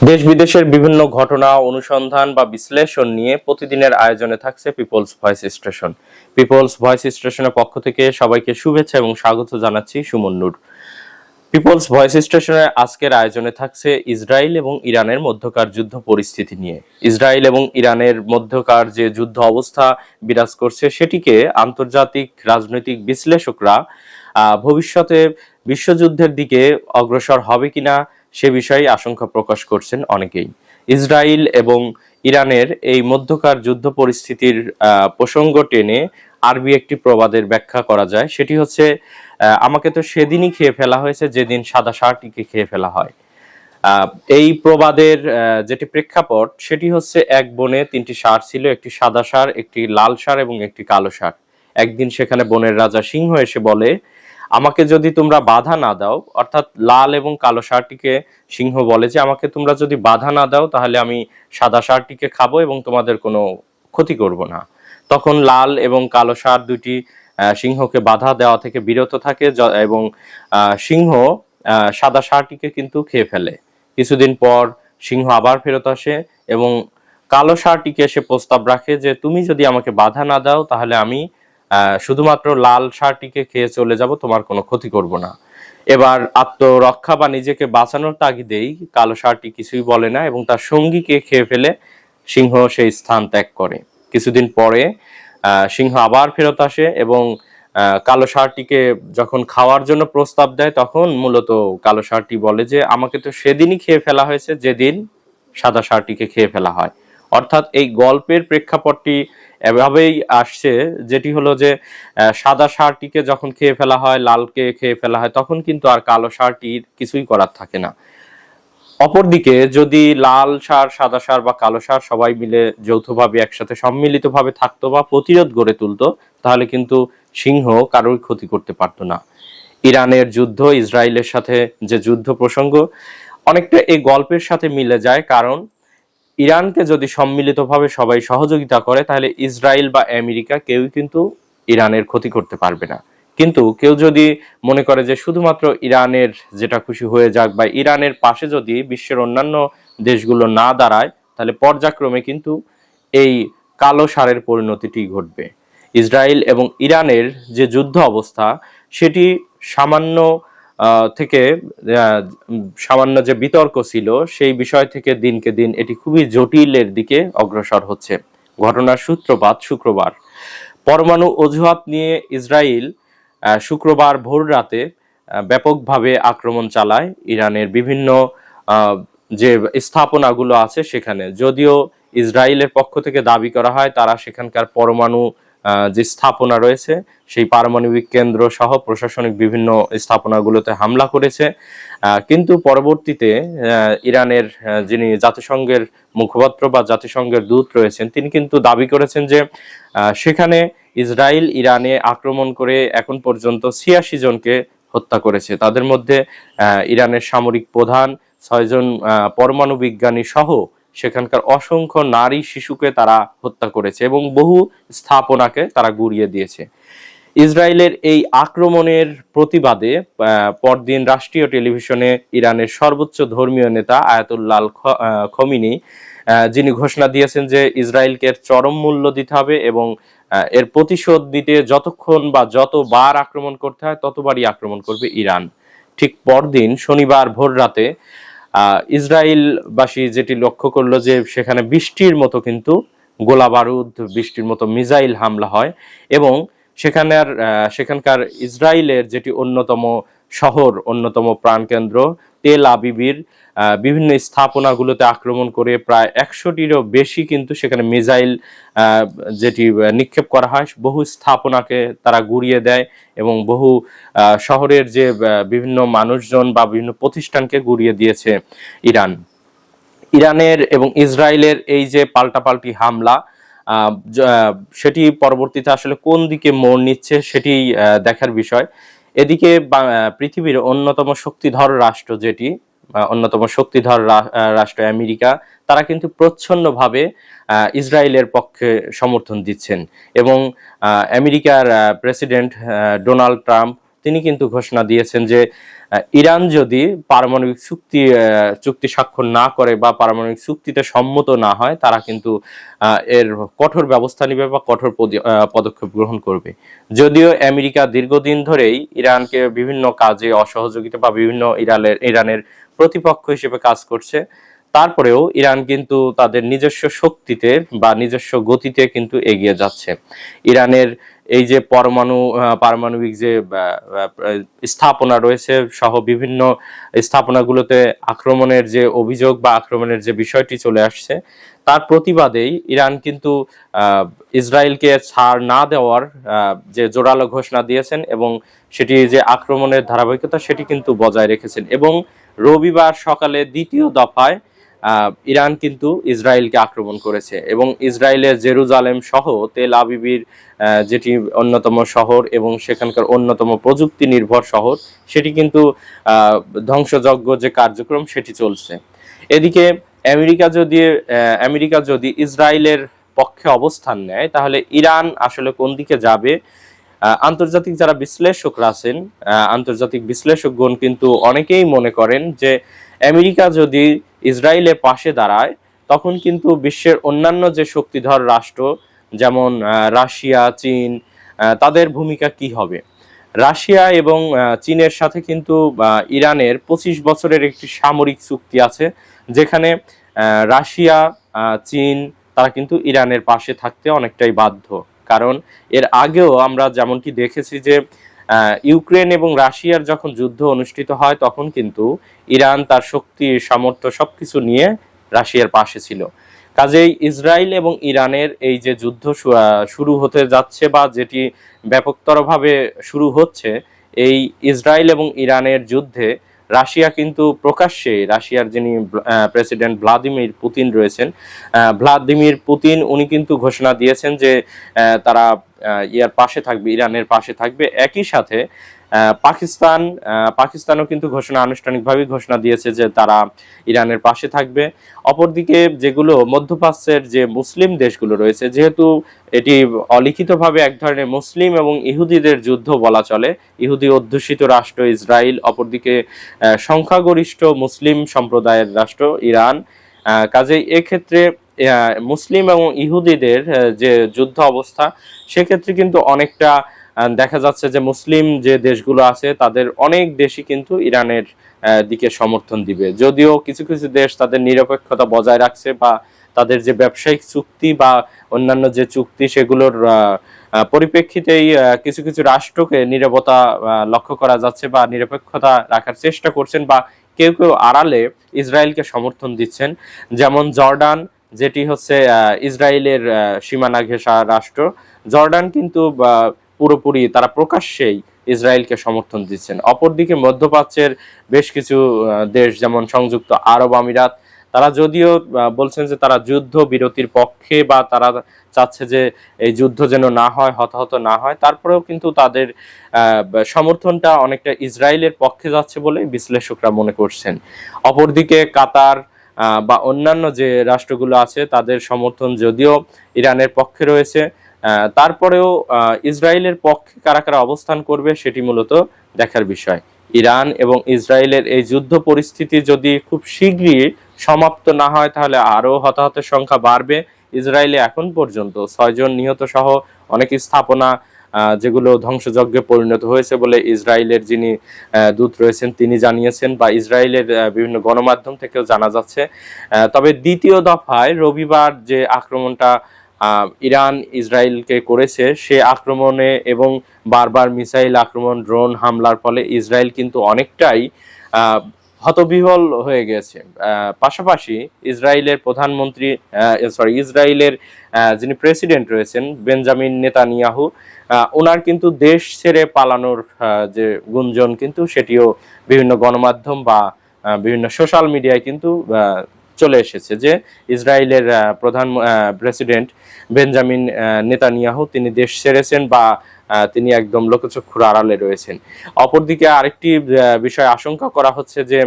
দেশ বিদেশের বিভিন্ন ঘটনা, অনুসন্ধান বা বিশ্লেষণ নিয়ে প্রতিদিনের আয়োজনে থাকছে people's voice station people's voice স্টেশনের পক্ষ থেকে সবাইকে শুভেচ্ছা এবং স্বাগত জানাচ্ছি সুমন নূর। পিপলস ভয়েস স্টেশনের আজকের আয়োজনে থাকছে ইসরায়েল এবং ইরানের মধ্যকার যুদ্ধ পরিস্থিতি নিয়ে। ইসরায়েল এবং ইরানের মধ্যকার যে যুদ্ধ অবস্থা বিরাজ করছে, সেটিকে আন্তর্জাতিক রাজনৈতিক বিশ্লেষকরা ভবিষ্যতে বিশ্বযুদ্ধের দিকে অগ্রসর হবে কিনা সে বিষয়ে আশঙ্কা প্রকাশ করছেন অনেকেই। ইসরায়েল এবং ইরানের এই মধ্যকার যুদ্ধ পরিস্থিতির প্রসঙ্গ টেনে আরবি একটি প্রবাদের ব্যাখ্যা করা যায়। সেটি হচ্ছে আমাকে তো সেদিনই খেয়ে ফেলা হয়েছে যেদিন সাদা ষাঁড়টিকে খেয়ে ফেলা হয়। এই প্রবাদের যেটি প্রেক্ষাপট, সেটি হচ্ছে এক বনে তিনটি ষাঁড় ছিল, একটি সাদা ষাঁড়, একটি লাল সার এবং একটি কালো ষাঁড়। একদিন সেখানে বনের রাজা সিংহ এসে বলে আমাকে যদি তোমরা বাধা না দাও, অর্থাৎ লাল এবং কালো ষাঁড়টিকে সিংহ বলে যে আমাকে তোমরা যদি বাধা না দাও, তাহলে আমি সাদা ষাঁড়টিকে খাব এবং তোমাদের কোনো ক্ষতি করব না। তখন লাল এবং কালো ষাঁড় দুটি সিংহকে বাধা দেওয়া থেকে বিরত থাকে এবং সিংহ সাদা ষাঁড়টিকে কিন্তু খেয়ে ফেলে। কিছুদিন পর সিংহ আবার ফেরত আসে এবং কালো ষাঁড়টিকে এসে প্রস্তাব রাখে যে, তুমি যদি আমাকে বাধা না দাও, তাহলে আমি শুধুমাত্র লাল ষাঁড়টিকে খেয়ে চলে যাব, তোমার কোনো ক্ষতি করব না। এবার আত্মরক্ষা বা নিজেকে বাঁচানোর তাগিদেই কালো ষাঁড়টি কিছুই বলে না এবং তার সঙ্গীকে খেয়ে ফেলে সিংহ সেই স্থান ত্যাগ করে। কিছুদিন পরে সিংহ আবার ফেরত আসে এবং কালো ষাঁড়টিকে যখন খাওয়ার জন্য প্রস্তাব দেয়, তখন মূলত কালো ষাঁড়টি বলে যে, আমাকে তো সেদিনই খেয়ে ফেলা হয়েছে, যেদিন সাদা ষাঁড়টিকে খেয়ে ফেলা হয়। অর্থাৎ এই গল্পের প্রেক্ষাপটটি এভাবেই আসছে, যেটি হলো যে সাদা ষাঁড়টিকে যখন খেয়ে ফেলা হয়, লালকে খেয়ে ফেলা হয়, তখন কিন্তু আর কালো ষাঁড়টির কিছুই করার থাকে না। অপরদিকে যদি লাল সার, সাদা সার বা কালো সার সবাই মিলে যৌথভাবে একসাথে সম্মিলিতভাবে থাকতো বা প্রতিরোধ গড়ে তুলতো, তাহলে কিন্তু সিংহ কারোর ক্ষতি করতে পারতো না। ইরানের যুদ্ধ, ইসরায়েলের সাথে যে যুদ্ধ প্রসঙ্গ, অনেকটা এই গল্পের সাথে মিলে যায়, কারণ ইরানকে যদি সম্মিলিতভাবে সবাই সহযোগিতা করে, তাহলে ইসরায়েল বা আমেরিকা কেউই কিন্তু ইরানের ক্ষতি করতে পারবে না। কিন্তু কেউ যদি মনে করে যে শুধুমাত্র ইরানের যেটা খুশি হয়ে যাক বা ইরানের পাশে যদি বিশ্বের অন্যান্য দেশগুলো না দাঁড়ায়, তাহলে পর্যায়ক্রমে কিন্তু এই কালো সারের পরিণতিটি ঘটবে। ইসরায়েল এবং ইরানের যে যুদ্ধ অবস্থা, সেটি সামান্য থেকে সামান্য যে বিতর্ক ছিল, সেই বিষয় থেকে দিনকে দিন এটি খুবই জটিলের দিকে অগ্রসর হচ্ছে। ঘটনার সূত্রপাত শুক্রবার। পরমাণু অজুহাত নিয়ে ইসরায়েল শুক্রবার ভোর রাতে ব্যাপকভাবে আক্রমণ চালায় ইরানের বিভিন্ন যে স্থাপনাগুলো আছে সেখানে। যদিও ইসরায়েলের পক্ষ থেকে দাবি করা হয়, তারা সেখানকার পরমাণু যে স্থাপনা রয়েছে, সেই পারমাণবিক কেন্দ্র সহ প্রশাসনিক বিভিন্ন স্থাপনাগুলোতে হামলা করেছে। কিন্তু পরবর্তীতে ইরানের যিনি জাতিসংঘের মুখপাত্র বা জাতিসংঘের দূত রয়েছেন, তিনি কিন্তু দাবি করেছেন যে সেখানে ইসরায়েল ইরানে আক্রমণ করে এখন পর্যন্ত ছিয়াশি জনকে হত্যা করেছে। তাদের মধ্যে ইরানের সামরিক প্রধান, ছয়জন পরমাণু বিজ্ঞানী সহ সেখানকার অসংখ্য নারী শিশুকে তারা হত্যা করেছে এবং বহু স্থাপনাকে তারা গুড়িয়ে দিয়েছে। ইসরায়েলের এই আক্রমণের প্রতিবাদে পরদিন রাষ্ট্রীয় টেলিভিশনে ইরানের সর্বোচ্চ ধর্মীয় নেতা আয়াতুল্লাহ আল খমিনি যিনি ঘোষণা দিয়েছেন যে ইসরায়েলকে চরম মূল্য দিতে হবে এবং এর প্রতিশোধ দিতে যতক্ষণ বা যতবার আক্রমণ করতে হয় ততবারই আক্রমণ করবে ইরান। ঠিক পরদিন শনিবার ভোর রাতে ইসরায়েলবাসী যেটি লক্ষ্য করল যে সেখানে বৃষ্টির মতো কিন্তু গোলা বারুদ, বৃষ্টির মতো মিজাইল হামলা হয় এবং সেখানের সেখানকার ইসরায়েলের যেটি অন্যতম শহর, অন্যতম প্রাণকেন্দ্র তেল আবিবির বিভিন্ন স্থাপনাগুলোতে আক্রমণ করে প্রায় একশোটিরও বেশি কিন্তু সেখানে মিসাইল আহ, যেটি নিক্ষেপ করা হয় বহু স্থাপনাকে তারা গুড়িয়ে দেয় এবং বহু শহরের যে বিভিন্ন মানুষজন বা বিভিন্ন প্রতিষ্ঠানকে গুড়িয়ে দিয়েছে ইরান। ইরানের এবং ইসরায়েলের এই যে পাল্টাপাল্টি হামলা সেটি পরবর্তীতে আসলে কোন দিকে মোড় নিচ্ছে সেটি দেখার বিষয়। এদিকে পৃথিবীর অন্যতম শক্তিধর রাষ্ট্র যেটি অন্যতম শক্তিধর রাষ্ট্র আমেরিকা, তারা কিন্তু প্রচ্ছন্নভাবে ইসরায়েলের পক্ষে সমর্থন দিচ্ছেন। এবং আমেরিকার প্রেসিডেন্ট ডোনাল্ড ট্রাম্প, তিনি কিন্তু ঘোষণা দিয়েছেন যে ইরান যদি পারমাণবিক চুক্তি চুক্তি স্বাক্ষর না করে বা পারমাণবিক চুক্তিতে সম্মত না হয়, তারা কিন্তু এর কঠোর ব্যবস্থা নেবে বা কঠোর পদক্ষেপ গ্রহণ করবে। যদিও আমেরিকা দীর্ঘদিন ধরেই ইরানকে বিভিন্ন কাজে অসহযোগিতা বা বিভিন্ন ইরানের ইরানের প্রতিপক্ষ হিসেবে কাজ করছে। তারপরেও ইরান কিন্তু তাদের নিজস্ব শক্তিতে বা নিজস্ব গতিতে কিন্তু এগিয়ে যাচ্ছে। ইরানের এই যে পরমাণু পারমাণবিক যে স্থাপনা রয়েছে সহ বিভিন্ন স্থাপনাগুলোতে আক্রমণের যে অভিযোগ বা আক্রমণের যে বিষয়টি চলে আসছে, তার প্রতিবাদেই ইরান কিন্তু ইসরায়েলকে ছাড় না দেওয়ার যে জোরালো ঘোষণা দিয়েছেন এবং সেটি যে আক্রমণের ধারাবাহিকতা সেটি কিন্তু বজায় রেখেছেন এবং রবিবার সকালে দ্বিতীয় দফায় ইরান কিন্তু ইসরায়েলকে আক্রমণ করেছে এবং ইসরায়েলের জেরুজালেম সহ তেল আবিবির যেটি অন্যতম শহর এবং সেখানকার অন্যতম প্রযুক্তি নির্ভর শহর, সেটি কিন্তু ধ্বংসযজ্ঞ যে কার্যক্রম সেটি চলছে। এদিকে আমেরিকা যদি আমেরিকা যদি ইসরায়েলের পক্ষে অবস্থান নেয়, তাহলে ইরান আসলে কোন দিকে যাবে? আন্তর্জাতিক যারা বিশ্লেষকরা আছেন আন্তর্জাতিক বিশ্লেষকগণ কিন্তু অনেকেই মনে করেন যে আমেরিকা যদি ইসরায়েলের পাশে দাঁড়ায়, তখন কিন্তু বিশ্বের অন্যান্য যে শক্তিধর রাষ্ট্র, যেমন রাশিয়া, চীন তাদের ভূমিকা কি হবে? রাশিয়া এবং চীনের সাথে কিন্তু ইরানের পঁচিশ বছরের একটি সামরিক চুক্তি আছে, যেখানে রাশিয়া চীন, তারা কিন্তু ইরানের পাশে থাকতে অনেকটাই বাধ্য। কারণ এর আগেও আমরা যেমনটি দেখেছি যে ইউক্রেন এবং রাশিয়ার যখন যুদ্ধ অনুষ্ঠিত হয়, তখন কিন্তু ইরান তার শক্তি, সামর্থ্য সবকিছু নিয়ে রাশিয়ার পাশে ছিল। কাজেই ইসরায়েল এবং ইরানের এই যে যুদ্ধ শুরু হতে যাচ্ছে বা যেটি ব্যাপকতরভাবে শুরু হচ্ছে, এই ইসরায়েল এবং ইরানের যুদ্ধে রাশিয়া কিন্তু প্রকাশ্যে রাশিয়ার যিনি প্রেসিডেন্ট ভ্লাদিমির পুতিন রয়েছেন ভ্লাদিমির পুতিন উনি কিন্তু ঘোষণা দিয়েছেন যে তারা ইয়ার পাশে থাকবে, ইরানের পাশে থাকবে। একই সাথে পাকিস্তান পাকিস্তানও কিন্তু ঘোষণা আনুষ্ঠানিকভাবে ঘোষণা দিয়েছে যে তারা ইরানের পাশে থাকবে। অপরদিকে যেগুলো মধ্যপ্রাচ্যের যে মুসলিম দেশগুলো রয়েছে, যেহেতু এটি অলিখিতভাবে এক ধরনের মুসলিম এবং ইহুদিদের যুদ্ধ বলা চলে, ইহুদি অধ্যুষিত রাষ্ট্র ইসরায়েল অপরদিকে সংখ্যাগরিষ্ঠ মুসলিম সম্প্রদায়ের রাষ্ট্র ইরান। কাজেই এক্ষেত্রে মুসলিম এবং ইহুদিদের যে যুদ্ধ অবস্থা, সেক্ষেত্রে কিন্তু অনেকটা দেখা যাচ্ছে যে মুসলিম যে দেশগুলো আছে, তাদের অনেক দেশই কিন্তু ইরানের দিকে সমর্থন দিবে। যদিও কিছু কিছু দেশ তাদের নিরপেক্ষতা বজায় রাখছে বা তাদের যে ব্যবসায়িক চুক্তি বা অন্যান্য যে চুক্তি, সেগুলোর পরিপ্রেক্ষিতেই কিছু কিছু রাষ্ট্রকে নিরবতা লক্ষ্য করা যাচ্ছে বা নিরপেক্ষতা রাখার চেষ্টা করছেন বা কেউ কেউ আড়ালে ইসরায়েলকে সমর্থন দিচ্ছেন। যেমন জর্ডান, যেটি হচ্ছে ইসরায়েলের সীমানা ঘেঁষা রাষ্ট্র। জর্ডান কিন্তু পুরোপুরি তারা প্রকাশ্যেই ইসরায়েলকে সমর্থন দিচ্ছেন। অপরদিকে মধ্যপ্রাচ্যের বেশ কিছু দেশ যেমন সংযুক্ত আরব আমিরাত, তারা যদিও বলছেন যে তারা যুদ্ধ বিরতির পক্ষে বা তারা চাচ্ছে যে এই যুদ্ধ যেন না হয়, হতাহত না হয়, তারপরেও কিন্তু তাদের সমর্থনটা অনেকটা ইসরায়েলের পক্ষে যাচ্ছে বলে বিশ্লেষকরা মনে করছেন। অপরদিকে কাতার বা অন্যান্য যে রাষ্ট্রগুলো আছে, তাদের সমর্থন যদিও ইরানের পক্ষে রয়েছে তারপরেও ইসরায়েলের পক্ষে কারা কারা অবস্থান করবে সেটি মূলত দেখার বিষয়। ইরান এবং ইসরায়েলের এই যুদ্ধ পরিস্থিতি যদি খুব শীঘ্রই সমাপ্ত না হয়, তাহলে আরও হতাহতের সংখ্যা বাড়বে। ইসরায়েলে এখন পর্যন্ত ছয়জন নিহত সহ অনেক স্থাপনা যেগুলো ধ্বংসযজ্ঞে পরিণত হয়েছে বলে ইসরায়েলের যিনি দূত রয়েছেন, তিনি জানিয়েছেন বা ইসরায়েলের বিভিন্ন গণমাধ্যম থেকেও জানা যাচ্ছে। তবে দ্বিতীয় দফায় রবিবার যে আক্রমণটা ইরান ইসরায়েলকে করেছে সে আক্রমণে এবং বারবার মিসাইল আক্রমণ, ড্রোন হামলার ফলে ইসরায়েল কিন্তু অনেকটাই হতবিহল হয়ে গেছে। পাশাপাশি ইসরায়েলের প্রধানমন্ত্রী সরি ইসরায়েলের যিনি প্রেসিডেন্ট রয়েছেন, বেঞ্জামিন নেতানিয়াহু ওনার কিন্তু দেশ ছেড়ে পালানোর যে গুঞ্জন কিন্তু সেটিও বিভিন্ন গণমাধ্যম বা বিভিন্ন সোশ্যাল মিডিয়ায় কিন্তু চলে এসেছে যে ইসরায়েলের প্রধান প্রেসিডেন্ট বেঞ্জামিন নেতানিয়াহু তিনি দেশ ছেড়েছেন বা তিনি একদম লোকচক্ষুর আড়ালে রয়েছেন। অপরদিকে আরেকটি বিষয় আশঙ্কা করা হচ্ছে যে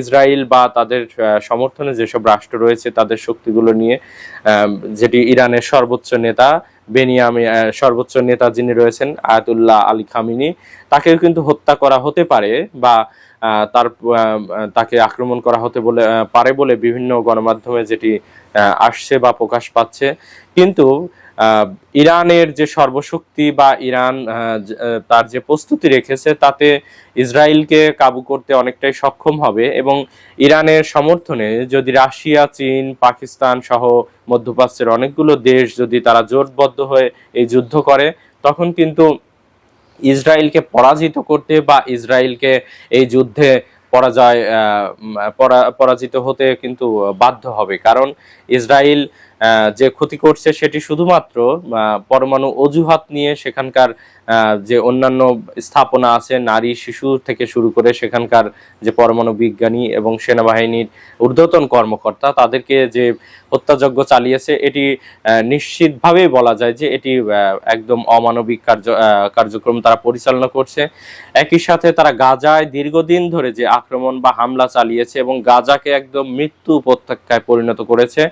ইসরায়েল বা তাদের সমর্থনে যেসব রাষ্ট্র রয়েছে, তাদের শক্তিগুলো নিয়ে যেটি ইরানের সর্বোচ্চ নেতা বেনিয়ামি সর্বোচ্চ নেতা যিনি রয়েছেন, আয়াতুল্লাহ আলী খামিনি, তাকেও কিন্তু হত্যা করা হতে পারে বা তার তাকে আক্রমণ করা হতে বলে পারে বলে বিভিন্ন গণমাধ্যমে যেটি আসছে বা প্রকাশ পাচ্ছে। কিন্তু ইরানের যে সর্বশক্তি বা ইরান তার যে প্রস্তুতি রেখেছে, তাতে ইসরায়েলকে কাবু করতে অনেকটাই সক্ষম হবে এবং ইরানের সমর্থনে যদি রাশিয়া, চীন, পাকিস্তান সহ মধ্যপ্রাচ্যের অনেকগুলো দেশ যদি তারা জোটবদ্ধ হয়ে এই যুদ্ধ করে, তখন কিন্তু ইসরায়েলকে পরাজিত করতে বা ইসরায়েলকে এই যুদ্ধে পরাজয় পরা- পরাজিত হতে কিন্তু বাধ্য হবে। কারণ ইসরায়েল যে ক্ষতি করছে সেটি শুধুমাত্র পরমাণু অজুহাত নিয়ে সেখানকার যে অন্যান্য স্থাপনা আছে, নারী, শিশু থেকে শুরু করে সেখানকার যে পরমাণু বিজ্ঞানী এবং সেনাবাহিনীর ঊর্ধ্বতন কর্মকর্তা, তাদেরকে যে হত্যাযজ্ঞ চালিয়েছে, এটি নিশ্চিতভাবেই বলা যায় যে এটি একদম অমানবিক কার্য কার্যক্রম তারা পরিচালনা করছে। একই সাথে তারা গাজায় দীর্ঘদিন ধরে যে আক্রমণ বা হামলা চালিয়েছে এবং গাজাকে একদম মৃত্যু উপত্যকায় পরিণত করেছে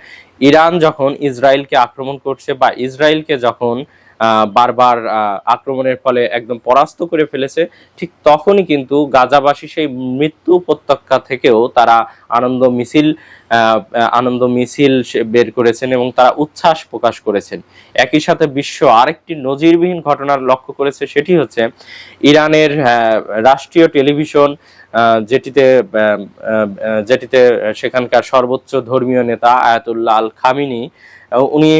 ইরান যখন ইসরায়েলকে আক্রমণ করছে বা ইসরায়েলকে যখন বারবার আক্রমণের ফলে একদম পরাস্ত করে ফেলেছে। ঠিক তখনই কিন্তু গাজাবাসী সেই মৃত্যু উপত্যকা থেকেও তারা আনন্দ মিছিল আনন্দ মিছিল বের করেছেন এবং তারা উচ্ছ্বাস প্রকাশ করেছেন। একই সাথে বিশ্ব আরেকটি নজিরবিহীন ঘটনার লক্ষ্য করেছে সেটি হচ্ছে ইরানের রাষ্ট্রীয় টেলিভিশন যেটিতে যেটিতে সেখানকার সর্বোচ্চ ধর্মীয় নেতা আয়াতুল্লাহ আল খামিনি উনি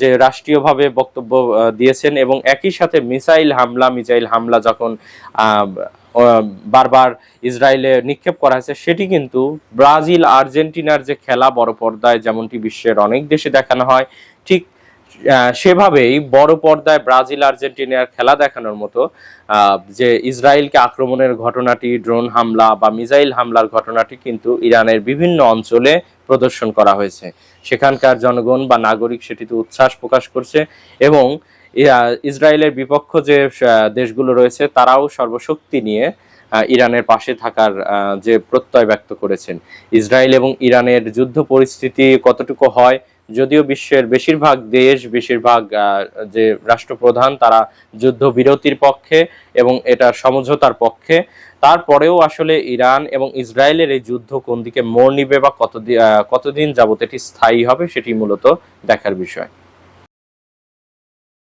যে রাষ্ট্রীয়ভাবে বক্তব্য দিয়েছেন এবং একই সাথে মিসাইল হামলা মিসাইল হামলা যখন বারবার ইসরায়েলে নিক্ষেপ করা হয়েছে, সেটি কিন্তু ব্রাজিল, আর্জেন্টিনার যে খেলা বড় পর্দায় যেমনটি বিশ্বের অনেক দেশে দেখানো হয়, ঠিক সেভাবেই বড় পর্দায় ব্রাজিল, আর্জেন্টিনার খেলা দেখানোর মতো যে ইসরায়েলকে আক্রমণের ঘটনাটি, ড্রোন হামলা বা মিসাইল হামলার ঘটনাটি কিন্তু ইরানের বিভিন্ন অঞ্চলে প্রদর্শন করা হয়েছে। সেখানকার জনগণ বা নাগরিক সেটিতে উচ্ছ্বাস প্রকাশ করছে এবং ইসরায়েলের বিপক্ষ যে দেশগুলো রয়েছে, তারাও সর্বশক্তি নিয়ে ইরানের পাশে থাকার যে প্রত্যয় ব্যক্ত করেছেন। ইসরায়েল এবং ইরানের যুদ্ধ পরিস্থিতি কতটুকু হয় যদিও বিশ্বের বেশিরভাগ দেশ, বেশিরভাগ যে রাষ্ট্রপ্রধান, তারা যুদ্ধ বিরতির পক্ষে এবং এটা সমঝোতার পক্ষে। তারপরেও আসলে ইরান এবং ইসরায়েলের এই যুদ্ধ কোন দিকে মোড় নিবে বা কতদিন কতদিন যাবত এটি স্থায়ী হবে, সেটি মূলত দেখার বিষয়।